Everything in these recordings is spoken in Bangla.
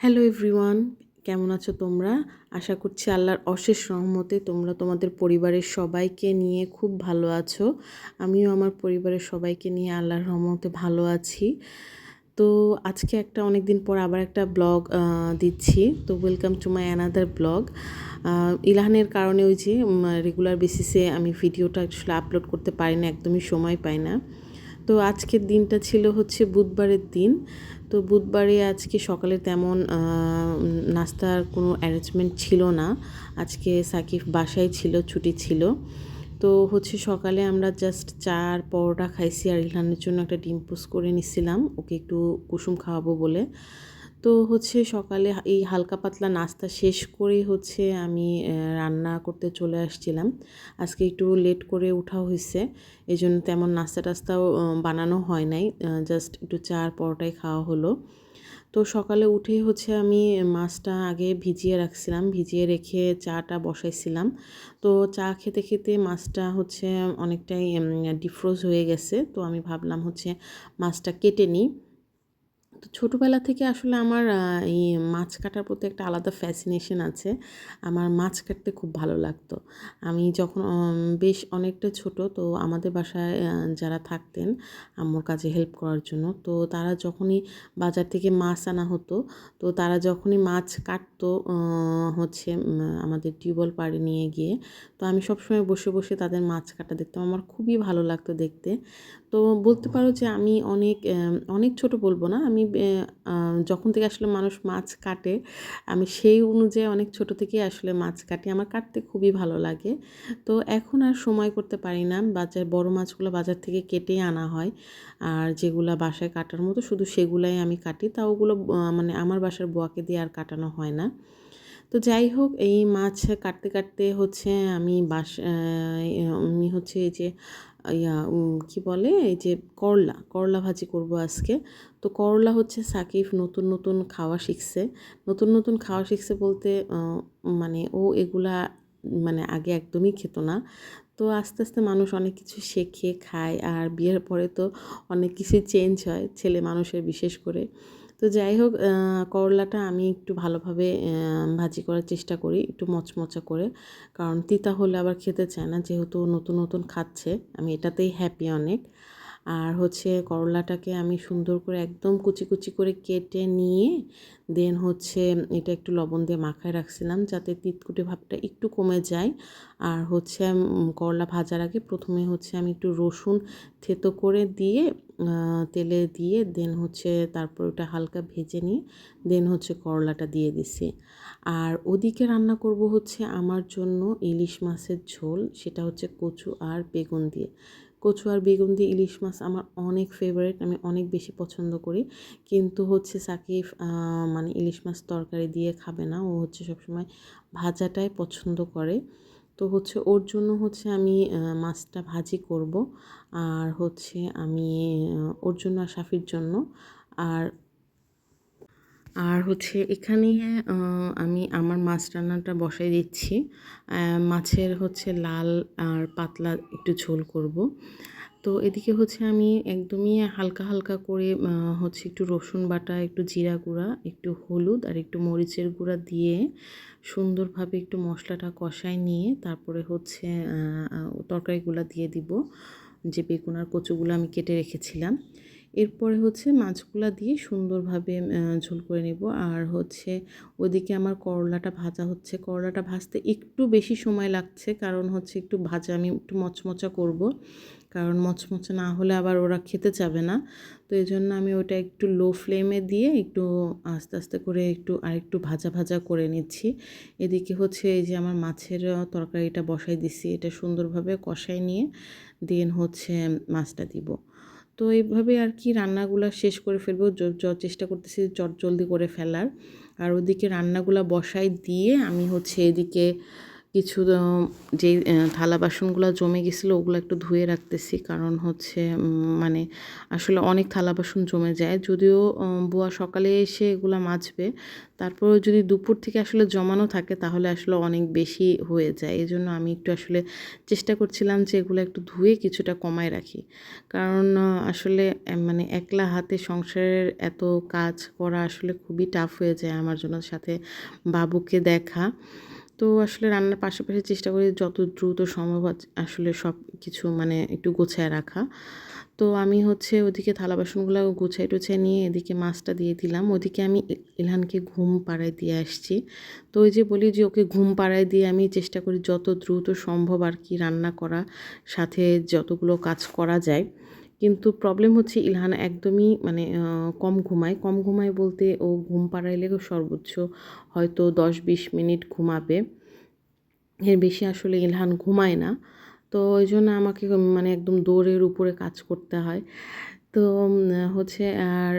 হ্যালো এভরিওয়ান কেমন আছো তোমরা? আশা করছি আল্লাহর অশেষ রহমতে তোমরা তোমাদের পরিবারের সবাইকে নিয়ে খুব ভালো আছো। আমিও আমার পরিবারের সবাইকে নিয়ে আল্লাহর রহমতে ভালো আছি। তো আজকে একটা অনেক দিন পর আবার একটা ব্লগ দিচ্ছি। তো welcome to my another blog. ইলাহানের কারণে ওই যে রেগুলার বেসিসে আমি ভিডিওটা আসলে আপলোড করতে পারি না একদমই সময় পাই না। তো আজকের দিনটা ছিল হচ্ছে বুধবারের দিন। তো বুধবারে আজকে সকালে তেমন নাস্তার কোনো অ্যারেঞ্জমেন্ট ছিল না। আজকে সাকিব বাসায় ছিল, ছুটি ছিল। তো হচ্ছে সকালে আমরা জাস্ট চা আর পরোটা খাইছি আর ইলহানের জন্য একটা ডিম পোস্ট করে নিছিলাম। ওকে একটু কুসুম খাওয়াবো বলে। তো হচ্ছে সকালে এই হালকা পাতলা নাস্তা শেষ করেই হচ্ছে আমি রান্না করতে চলে আসছিলাম। আজকে একটু লেট করে উঠা হয়েছে এই জন্য তেমন নাস্তা টাস্তাও বানানো হয় নাই জাস্ট একটু চা আর পরোটাই খাওয়া হলো। তো সকালে উঠেই হচ্ছে আমি মাছটা আগে ভিজিয়ে রাখছিলাম, ভিজিয়ে রেখে চাটা বসাইছিলাম। তো চা খেতে খেতে মাছটা হচ্ছে অনেকটাই ডিফ্রোজ হয়ে গেছে, তো আমি ভাবলাম হচ্ছে মাছটা কেটে নিই। তো ছোটোবেলা থেকে আসলে আমার এই মাছ কাটার প্রতি একটা আলাদা ফ্যাসিনেশন আছে। আমার মাছ কাটতে খুব ভালো লাগতো। আমি যখন বেশ অনেকটা ছোট, তো আমাদের বাসায় যারা থাকতেন আম্মুর কাজে হেল্প করার জন্য, তো তারা যখনই বাজার থেকে মাছ আনা হতো, তো তারা যখনই মাছ কাটতো হচ্ছে আমাদের টিউবওয়েল পাড়ে নিয়ে গিয়ে, তো আমি সবসময় বসে বসে তাদের মাছ কাটা দেখতাম। আমার খুবই ভালো লাগতো দেখতে। তো বলতে পারো যে আমি অনেক অনেক ছোট বলব না, আমি যখন থেকে আসলে মানুষ মাছ কাটে, আমি সেই অনুযায়ী অনেক ছোট থেকে আসলে মাছ কাটি। আমার কাটতে খুবই ভালো লাগে। তো এখন আর সময় করতে পারি না। বাজার, বড় মাছগুলো বাজার থেকে কেটেই আনা হয়। আর যেগুলো বাসায় কাটার মতো শুধু সেগুলাই আমি কাটি। তা ওগুলো মানে আমার বাসার বোয়াকে দিয়ে আর কাটানো হয় না। তো যাই হোক, এই মাছ কাটতে কাটতে হচ্ছে আমি বাস আমি হচ্ছে এই যে ইয়া কী বলে? এই যে করলা করলা ভাজি করব আজকে। তো করলা হচ্ছে সাকিব নতুন নতুন খাওয়া শিখছে। নতুন নতুন খাওয়া শিখছে বলতে মানে ও এগুলা মানে আগে একদমই খেত না। তো আস্তে আস্তে মানুষ অনেক কিছু শেখে, খায়। আর বিয়ের পরে তো অনেক কিছুই চেঞ্জ হয় ছেলে মানুষের বিশেষ করে। তো যাই হোক করলাটা আমি একটু ভালোভাবে ভাজি করার চেষ্টা করি, একটু মচমচা করে। কারণ তিতা হলে আবার খেতে চায় না, যেহেতু নতুন নতুন খাচ্ছে, আমি এটাতেই হ্যাপি অনেক। আর হচ্ছে করলাটাকে আমি সুন্দর করে একদম কুচি কুচি করে কেটে নিয়ে দেন হচ্ছে এটা একটু লবণ দিয়ে মাখায় রাখছিলাম যাতে তিতকুটে ভাবটা একটু কমে যায়। আর হচ্ছে করলা ভাজার আগে প্রথমে হচ্ছে আমি একটু রসুন থেতো করে দিয়ে তেলে দিয়ে দেন হচ্ছে তারপর ওটা হালকা ভেজে নিয়ে দেন হচ্ছে করলাটা দিয়ে দিছি। আর ওদিকে রান্না করব হচ্ছে আমার জন্য ইলিশ মাছের ঝোল, সেটা হচ্ছে কচু আর বেগুন দিয়ে। কচু আর বেগুন দিয়ে ইলিশ মাছ আমার অনেক ফেভারিট আমি অনেক বেশি পছন্দ করি। কিন্তু হচ্ছে সাকিব মানে ইলিশ মাছ তরকারি দিয়ে খাবে না, ও হচ্ছে সবসময় ভাজাটাই পছন্দ করে। তো হচ্ছে ওর জন্য হচ্ছে আমি মাছটা ভাজি করব, আর হচ্ছে আমি ওর জন্য আর সাফির জন্য। আর আর হচ্ছে এখানে আমি আমার মাছ রান্নাটা বসাই দিচ্ছি। মাছের হচ্ছে লাল আর পাতলা একটু ঝোল করব। তো এদিকে হচ্ছে আমি একদমই হালকা হালকা করে হচ্ছে একটু রসুন বাটা, একটু জিরা গুঁড়া, একটু হলুদ আর একটু মরিচের গুঁড়া দিয়ে সুন্দরভাবে একটু মশলাটা কষায় নিয়ে তারপরে হচ্ছে তরকারিগুলো দিয়ে দিব। যে বেগুন আর কচুগুলো আমি কেটে রেখেছিলাম। এরপরে হচ্ছে মাছগুলা দিয়ে সুন্দরভাবে ঝোল করে নেব। আর হচ্ছে ওদিকে আমার করলাটা ভাজা হচ্ছে। করলাটা ভাজতে একটু বেশি সময় লাগছে, কারণ হচ্ছে একটু ভাজা আমি একটু মচমচা করব। কারণ মচমচা না হলে আবার ওরা খেতে চাবে না। তো এই জন্য আমি ওটা একটু লো ফ্লেমে দিয়ে একটু আস্তে আস্তে করে একটু আর একটু ভাজা ভাজা করে নিচ্ছি। এদিকে হচ্ছে এই যে আমার মাছের তরকারিটা বসাই দিছি। এটা সুন্দরভাবে কষাই নিয়ে দেন হচ্ছে মাছটা দিব। তো এইভাবে আর কি রান্নাগুলো শেষ করে ফেলব। চেষ্টা করতেছি চট জলদি করে ফেলার। আর ওদিকে রান্নাগুলো বসাই দিয়ে আমি হচ্ছে এদিকে কিছু যেই থালা বাসনগুলো জমে গেছিল, ওগুলো একটু ধুয়ে রাখতেছি। কারণ হচ্ছে মানে আসলে অনেক থালা বাসন জমে যায়। যদিও বুয়া সকালে এসে এগুলো মাজবে, তারপরেও যদি দুপুর থেকে আসলে জমানো থাকে, তাহলে আসলে অনেক বেশি হয়ে যায়। এই জন্য আমি একটু আসলে চেষ্টা করছিলাম যে এগুলো একটু ধুয়ে কিছুটা কমায় রাখি। কারণ আসলে মানে একলা হাতে সংসারের এত কাজ করা আসলে খুবই টাফ হয়ে যায় আমার জন্য, সাথে বাবুকে দেখা। তো আসলে রান্নার পাশাপাশি চেষ্টা করি যত দ্রুত সম্ভব আস- আসলে সব কিছু মানে একটু গোছায় রাখা। তো আমি হচ্ছে ওদিকে থালা বাসনগুলো গুছাই টুছাই নিয়ে এদিকে মাছটা দিয়ে দিলাম। ওদিকে আমি ইলহানকে ঘুম পাড়ায় দিয়ে আসছি। তো ওই যে বলি যে ওকে ঘুম পাড়ায় দিয়ে আমি চেষ্টা করি যত দ্রুত সম্ভব আর কি রান্না করা সাথে যতগুলো কাজ করা যায়। কিন্তু প্রবলেম হচ্ছে ইলহান একদমই মানে কম ঘুমায়। কম ঘুমায় বলতে ও ঘুম পাড়াইলে সর্বোচ্চ হয়তো দশ বিশ মিনিট ঘুমাবে। এর বেশি আসলে ইলহান ঘুমায় না। তো ওই জন্য আমাকে মানে একদম দৌড়ের উপরে কাজ করতে হয়। তো হচ্ছে আর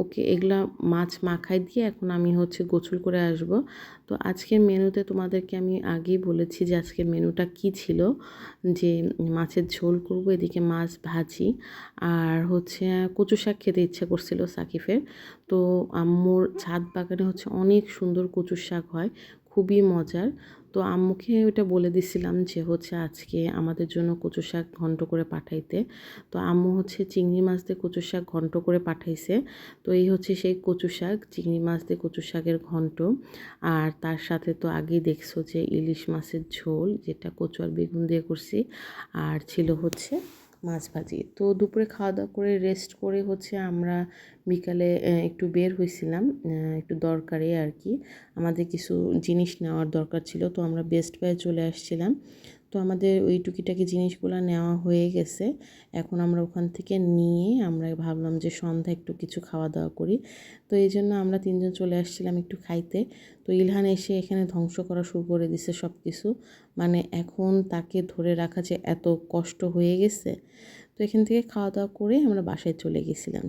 ওকে এগুলা মাছ মাখাই দিয়ে এখন আমি হচ্ছে গোসল করে আসব। তো আজকের মেনুতে তোমাদেরকে আমি আগেই বলেছি যে আজকের মেনুটা কি ছিল, যে মাছের ঝোল করব, এদিকে মাছ ভাজি আর হচ্ছে কচু শাক খেতে ইচ্ছে করছিল সাকিফের তো আম্মুর ছাদ বাগানে হচ্ছে অনেক সুন্দর কচু শাক হয়, খুবই মজার। তো আম্মুকে ওইটা বলে দিছিলাম যে হচ্ছে আজকে আমাদের জন্য কচু শাক ঘন্ট করে পাঠাইতে। তো আম্মু হচ্ছে চিংড়ি মাছ দিয়ে কচু শাক ঘন্ট করে পাঠাইছে। তো এই হচ্ছে সেই কচু শাক, চিংড়ি মাছ দিয়ে কচু শাকের ঘন্ট। আর তার সাথে তো আগেই দেখছ যে ইলিশ মাছের ঝোল, যেটা কচু আর বেগুন দিয়ে করছি। আর ছিল হচ্ছে মাছ ভাজি। তো দুপুরে খাওয়া দাওয়া করে রেস্ট করে হচ্ছে আমরা বিকালে একটু বের হয়েছিলাম একটু দরকারে আর কি। আমাদের কিছু জিনিস নেওয়ার দরকার ছিল, তো আমরা বেস্ট বাই চলে আসছিলাম। তো আমাদের ওই টুকিটাকি জিনিসগুলো নেওয়া হয়ে গেছে। এখন আমরা ওখান থেকে নিয়ে আমরা ভাবলাম যে সন্ধ্যা একটু কিছু খাওয়া দাওয়া করি। তো এই জন্য আমরা তিনজন চলে আসছিলাম একটু খাইতে। তো ইলহান এসে এখানে ধ্বংস করা শুরু করে দিছে সব কিছু মানে এখন তাকে ধরে রাখা যে এত কষ্ট হয়ে গেছে। তো এখান থেকে খাওয়া দাওয়া করে আমরা বাসায় চলে গেছিলাম।